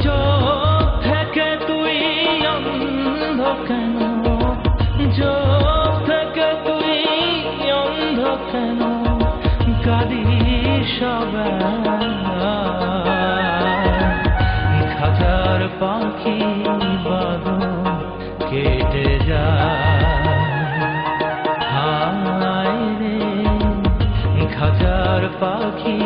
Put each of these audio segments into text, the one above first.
চোখ থেকে তুই অন্ধ কেন? থেকে তুই অন্ধ কেন কাঁদি খাতার পাখি কেটে যায়। রে খাতার পাখি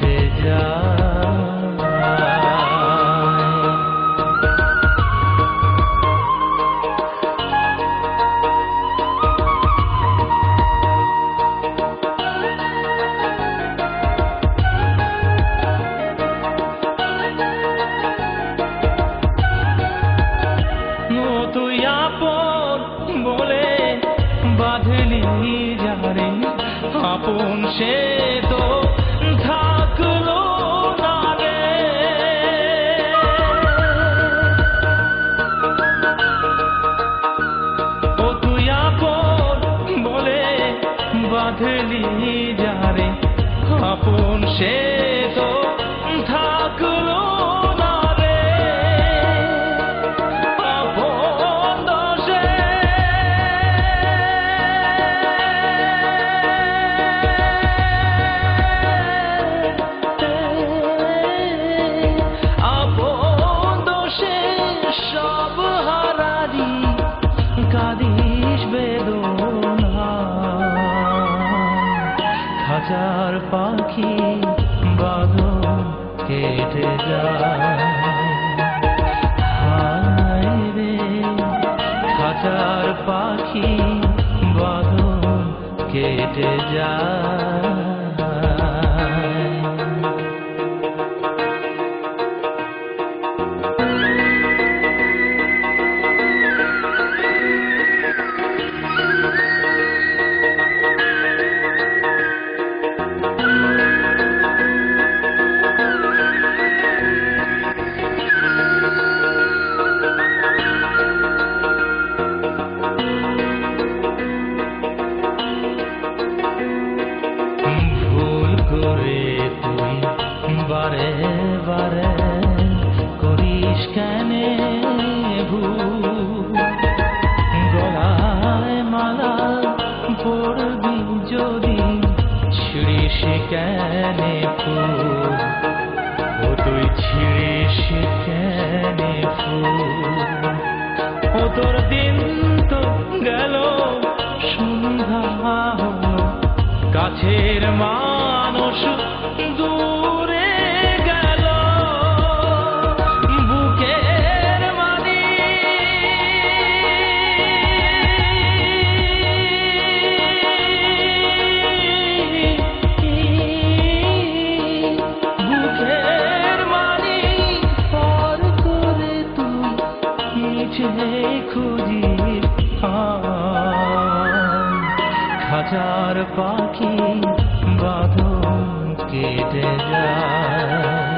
কেটে যায়। বলে বাঁধলি যারে আপন সে বাঁধলি যারে আপন পাখি বাঁধন কেটে যায়। বারে বারে করিস কেনে গলায় মালা পড়বি যদি, ছিড়িস কেনে ও তুই ছিড়িস কেনে ও তোর দিন তো গেল, সন্ধ্যা কাছের মানুষ দূরে হাজার পাখি বাঁধন কেটে যায়।